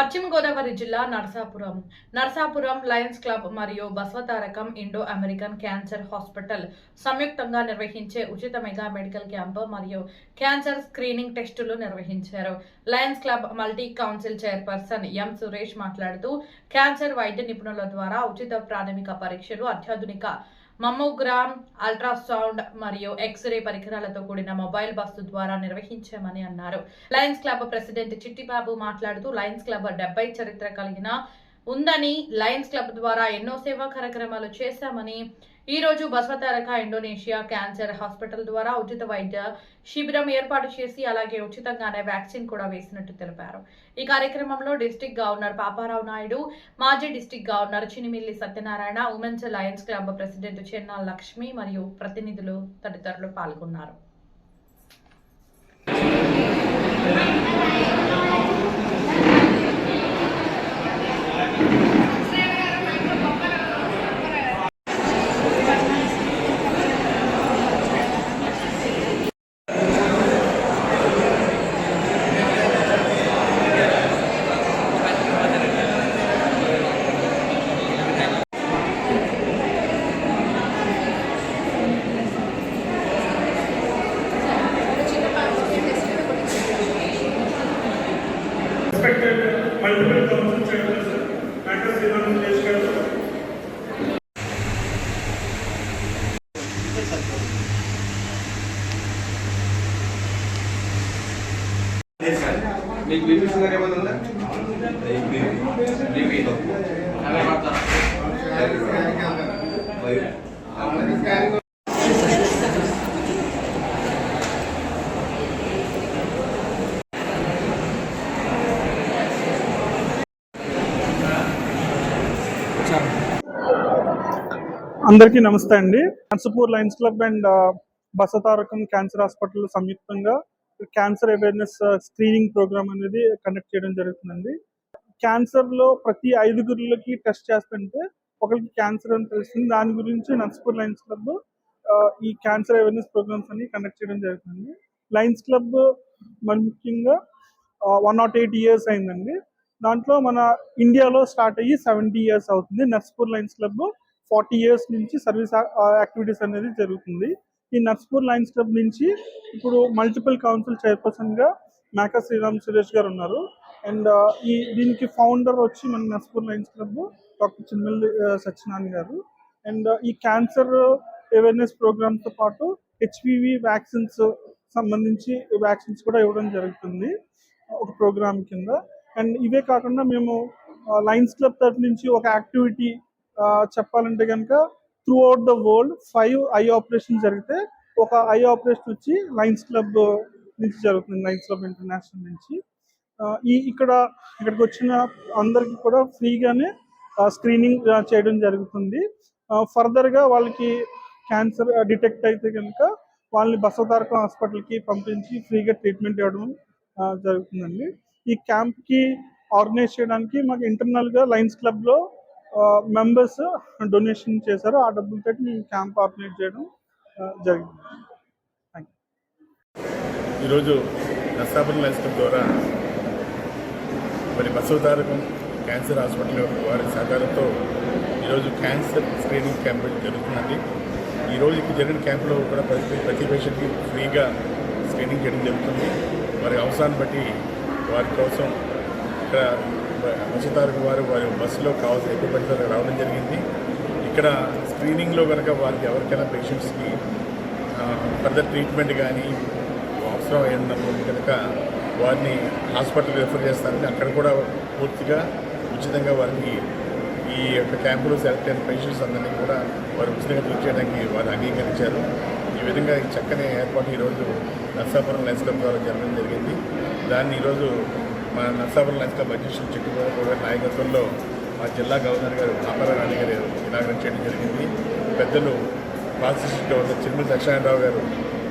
పశ్చిమ గోదావరి జిల్లా Narsapuram. Narasapuram lions club మరియు Basavatarakam Indo American cancer hospital సంయుక్తంగా నిర్వహించే ఉచిత మెగా మెడికల్ క్యాంప్ మరియు క్యాన్సర్ స్క్రీనింగ్ టెస్టులు నిర్వహించారు. Lions club multi council chairperson M Suresh మాట్లాడుతూ క్యాన్సర్ వైద్య నిపుణుల ద్వారా ఉచిత ప్రాథమిక పరీక్షలు అత్యాధునిక మమ్మోగ్రామ్ అల్ట్రాసౌండ్ మరియు ఎక్స్రే పరికరాలతో కూడిన మొబైల్ బస్సు ద్వారా నిర్వహించామని అన్నారు. లయన్స్ క్లబ్ ప్రెసిడెంట్ చిట్టిబాబు మాట్లాడుతూ లయన్స్ క్లబ్ డెబ్బై చరిత్ర కలిగిన ఉందని లయన్స్ క్లబ్ ద్వారా ఎన్నో సేవా కార్యక్రమాలు చేశామని ఈరోజు బస్వతారక ఇండోనేషియా క్యాన్సర్ హాస్పిటల్ ద్వారా ఉచిత వైద్య శిబిరం ఏర్పాటు చేసి అలాగే ఉచితంగానే వ్యాక్సిన్ కూడా వేసినట్టు తెలిపారు. ఈ కార్యక్రమంలో డిస్టిక్ గవర్నర్ పాపారావు నాయుడు మాజీ district governor Chinimilli Satyanarayana women's lions club president Chenna Lakshmi మరియు ప్రతినిధులు తదితరులు పాల్గొన్నారు. Multiple council chairmans doctor Sriram Suresh garu మీకు బీపీ షుగర్ ఏమైనా ఉందా బీపీ బీపీ అవే మాట్లాడతారు అందరికీ నమస్తే అండి. Narsapur lions club and Basatarakam cancer hospital సంయుక్తంగా క్యాన్సర్ అవేర్నెస్ స్క్రీనింగ్ ప్రోగ్రామ్ అనేది కండక్ట్ చేయడం జరుగుతుందండి. క్యాన్సర్లో ప్రతి ఐదుగురులకి టెస్ట్ చేస్తుంటే ఒకరికి క్యాన్సర్ అని తెలుస్తుంది. దాని గురించి నర్సపూర్ లయన్స్ క్లబ్ ఈ క్యాన్సర్ అవేర్నెస్ ప్రోగ్రామ్స్ అన్ని కండక్ట్ చేయడం జరుగుతుంది లయన్స్ క్లబ్ మన ముఖ్యంగా వన్ నాట్ ఎయిట్ ఇయర్స్ అయిందండి. దాంట్లో మన ఇండియాలో స్టార్ట్ అయ్యి సెవెంటీ ఇయర్స్ అవుతుంది. Narsapur lions club forty years నుంచి సర్వీస్ యాక్టివిటీస్ అనేది జరుగుతుంది. ఈ నర్స్పూర్ లయన్స్ క్లబ్ నుంచి ఇప్పుడు మల్టిపుల్ కౌన్సిల్ చైర్పర్సన్గా మేకా శ్రీరామ్ సురేష్ గారు ఉన్నారు. అండ్ ఈ దీనికి ఫౌండర్ వచ్చి మన Narsapur lions club doctor Chinnalli Satyanarayana garu. And ఈ క్యాన్సర్ అవేర్నెస్ ప్రోగ్రామ్తో పాటు హెచ్పివి వ్యాక్సిన్స్ సంబంధించి వ్యాక్సిన్స్ కూడా ఇవ్వడం జరుగుతుంది ఒక ప్రోగ్రామ్ కింద. అండ్ ఇవే కాకుండా మేము లయన్స్ క్లబ్ తరఫు నుంచి ఒక యాక్టివిటీ చెప్పాలంటే కనుక throughout the world five eye operation జరిగితే ఒక ఐ ఆపరేషన్ వచ్చి లైన్స్ క్లబ్ నుంచి జరుగుతుంది లైన్స్ క్లబ్ ఇంటర్నేషనల్ నుంచి. ఈ ఇక్కడ ఇక్కడికి వచ్చిన అందరికి కూడా ఫ్రీగానే స్క్రీనింగ్ చేయడం జరుగుతుంది. ఫర్దర్గా వాళ్ళకి క్యాన్సర్ డిటెక్ట్ అయితే కనుక వాళ్ళని బసవతారకం హాస్పిటల్కి పంపించి ఫ్రీగా ట్రీట్మెంట్ ఇవ్వడం జరుగుతుందండి. ఈ క్యాంప్కి ఆర్గనైజ్ చేయడానికి మాకు ఇంటర్నల్గా లయన్స్ క్లబ్లో మెంబర్స్ డొనేషన్ చేశారు. ఆ డబ్బులతో మేము క్యాంప్ ఆర్గనైజ్ చేయడం జరిగింది. థ్యాంక్ యూ ఈరోజు నర్సాపురం లైన్స్ ద్వారా మరి బసవతారకం క్యాన్సర్ హాస్పిటల్ వారి సహకారంతో ఈరోజు క్యాన్సర్ స్క్రీనింగ్ క్యాంప్ జరుగుతుందండి ఈరోజు ఇక్కడ జరిగిన క్యాంపులో కూడా ప్రతి ప్రతి పేషెంట్కి ఫ్రీగా స్క్రీనింగ్ చేయడం జరుగుతుంది. వారి అవసరాన్ని బట్టి వారి కోసం ఇక్కడ బసవతారకం వారు వారి బస్సులో కావాల్సిన ఎక్విప్మెంట్ రావడం జరిగింది. ఇక్కడ స్క్రీనింగ్లో కనుక వారికి ఎవరికైనా పేషెంట్స్కి ఫర్దర్ ట్రీట్మెంట్ కానీ అవసరం అయినప్పుడు కనుక వారిని హాస్పిటల్ రెఫర్ చేస్తారని అక్కడ కూడా పూర్తిగా ఉచితంగా వారికి ఈ యొక్క క్యాంపులో సెలెక్ట్ అయిన పేషెంట్స్ అందరినీ కూడా వారు ఉచితంగా ట్రీట్ చేయడానికి వారు అంగీకరించారు. ఈ విధంగా చక్కని ఏర్పాటు ఈరోజు నర్సాపురం లెన్స్ క్లబ్ ద్వారా జరగడం జరిగింది. దాన్ని ఈరోజు మా నర్సాపురం లైన్స్ క్లబ్ అధ్యక్షులు చిట్టుబాబు గారి నాయకత్వంలో మా జిల్లా గవర్నర్ గారు రామారాణి గారు ఇనాగ్రేట్ చేయడం జరిగింది. పెద్దలు పాలసీ గవర్నర్ చిరుమల సత్యనారాయణరావు గారు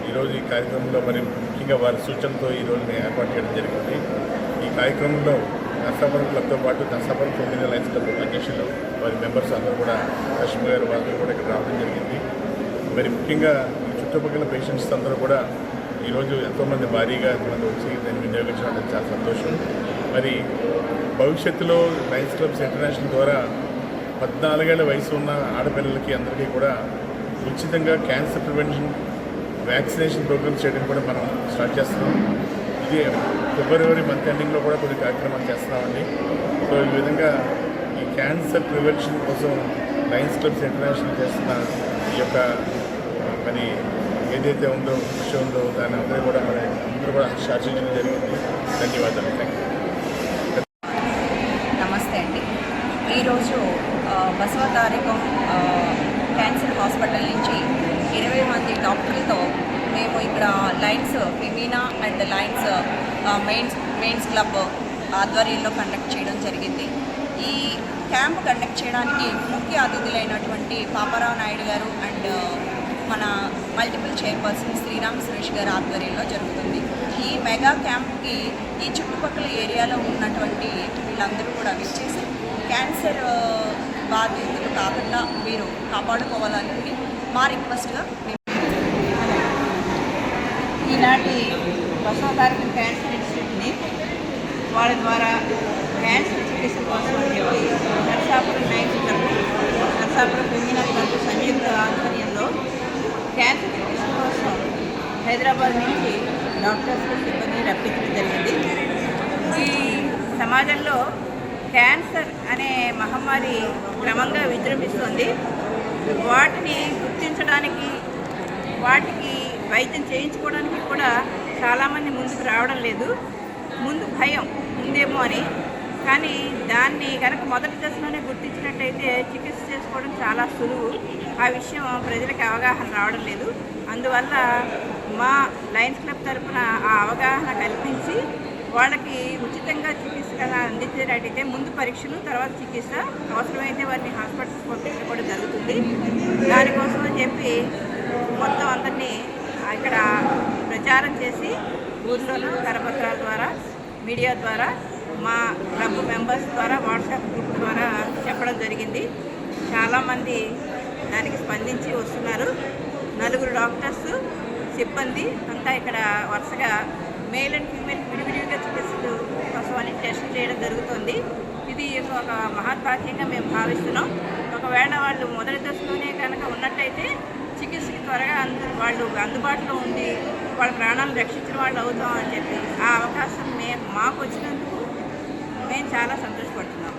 ఈరోజు ఈ కార్యక్రమంలో మరి ముఖ్యంగా వారి సూచనతో ఈ రోజుని ఏర్పాటు చేయడం జరిగింది. ఈ కార్యక్రమంలో నర్సాపురం క్లబ్తో పాటు నర్సాపురం తొమ్మిది లైన్స్ క్లబ్ అధ్యక్షులు వారి మెంబర్స్ అందరూ కూడా లక్ష్మి గారు వాళ్ళందరూ కూడా ఇక్కడ రావడం జరిగింది. మరి ముఖ్యంగా ఈ చుట్టుపక్కల పేషెంట్స్ అందరూ కూడా ఈరోజు ఎంతోమంది భారీగా ఎంతమంది వచ్చి దాన్ని వినియోగించడం చాలా సంతోషం. మరి భవిష్యత్తులో లయన్స్ క్లబ్స్ ఇంటర్నేషనల్ ద్వారా పద్నాలుగేళ్ళ వయసు ఉన్న ఆడపిల్లలకి అందరికీ కూడా ఉచితంగా క్యాన్సర్ ప్రివెన్షన్ వ్యాక్సినేషన్ ప్రోగ్రామ్ చేయడం కూడా మనం స్టార్ట్ చేస్తున్నాం. ఇది ఫిబ్రవరి మంత్ ఎండింగ్లో కూడా కొన్ని కార్యక్రమాలు చేస్తున్నామండి. సో ఈ విధంగా ఈ క్యాన్సర్ ప్రివెన్షన్ కోసం లయన్స్ క్లబ్స్ ఇంటర్నేషనల్ చేస్తున్న ఈ యొక్క మరి ఏదైతే ఉందో విషయం ఉందో దాని అందరూ కూడా మరి అందరూ కూడా శాసించడం జరిగింది. ధన్యవాదాలు. థ్యాంక్ యూ నమస్తే అండి. ఈరోజు బసవ తారీఖం క్యాన్సర్ హాస్పిటల్ నుంచి ఇరవై మంది డాక్టర్లతో మేము ఇక్కడ lions Femina and lions mains mains club ఆధ్వర్యంలో కండక్ట్ చేయడం జరిగింది. ఈ క్యాంప్ కండక్ట్ చేయడానికి ముఖ్య అతిథులైనటువంటి పాపారావు నాయుడు గారు అండ్ మన మల్టిపుల్ చైర్పర్సన్ శ్రీరామ్ సురేష్ గారి ఆధ్వర్యంలో జరుగుతుంది. ఈ మెగా క్యాంప్కి ఈ చుట్టుపక్కల ఏరియాలో ఉన్నటువంటి వీళ్ళందరూ కూడా విచ్చేసి క్యాన్సర్ బాధితులు కాకుండా మీరు కాపాడుకోవాలని మా రిక్వెస్ట్గా మేము ఈనాటి బసవతారక క్యాన్సర్ ఇన్స్టిట్యూట్ని వాళ్ళ ద్వారా క్యాన్సర్ చికిత్స కోసం చెప్పి Narsapuram lions Narsapuram Femina club సంయుక్త ఆధ్వర్యంలో క్యాన్సర్ చికిత్స కోసం హైదరాబాద్ నుంచి డాక్టర్స్ సిబ్బంది రప్పించడం జరిగింది. ఈ సమాజంలో క్యాన్సర్ అనే మహమ్మారి క్రమంగా విజృంభిస్తుంది. వాటిని గుర్తించడానికి వాటికి వైద్యం చేయించుకోవడానికి కూడా చాలామంది ముందుకు రావడం లేదు. ముందు భయం ఉందేమో అని. కానీ దాన్ని కనుక మొదటి దశలోనే గుర్తించినట్టయితే చికిత్స చేసుకోవడం చాలా సులువు. ఆ విషయం ప్రజలకు అవగాహన రావడం లేదు. అందువల్ల మా లయన్స్ క్లబ్ తరఫున ఆ అవగాహన కల్పించి వాళ్ళకి ఉచితంగా చికిత్స అందించేటట్టయితే ముందు పరీక్షలు తర్వాత చికిత్స అవసరమైతే వారిని హాస్పిటల్స్ పంపించడం కూడా జరుగుతుంది. దానికోసం అని చెప్పి మొత్తం అందరినీ ఇక్కడ ప్రచారం చేసి ఊర్లోనూ కరపత్రాల ద్వారా మీడియా ద్వారా మా క్లబ్ మెంబర్స్ ద్వారా వాట్సాప్ గ్రూప్ ద్వారా చెప్పడం జరిగింది. చాలామంది దానికి స్పందించి వస్తున్నారు. నలుగురు డాక్టర్స్ సిబ్బంది అంతా ఇక్కడ వరుసగా మేల్ అండ్ ఫీమేల్ విడివిడిగా చికిత్సలు కోసమని టెస్ట్ చేయడం జరుగుతుంది. ఇది ఒక మహత్వాక్యంగా మేము భావిస్తున్నాం. ఒకవేళ వాళ్ళు మొదటి దశలోనే కనుక ఉన్నట్టయితే చికిత్సకి త్వరగా అందు వాళ్ళు అందుబాటులో ఉండి వాళ్ళ ప్రాణాలు రక్షించిన వాళ్ళు అవుతాం అని చెప్పి ఆ అవకాశం మేము మాకు వచ్చినందుకు మేము చాలా సంతోషపడుతున్నాం.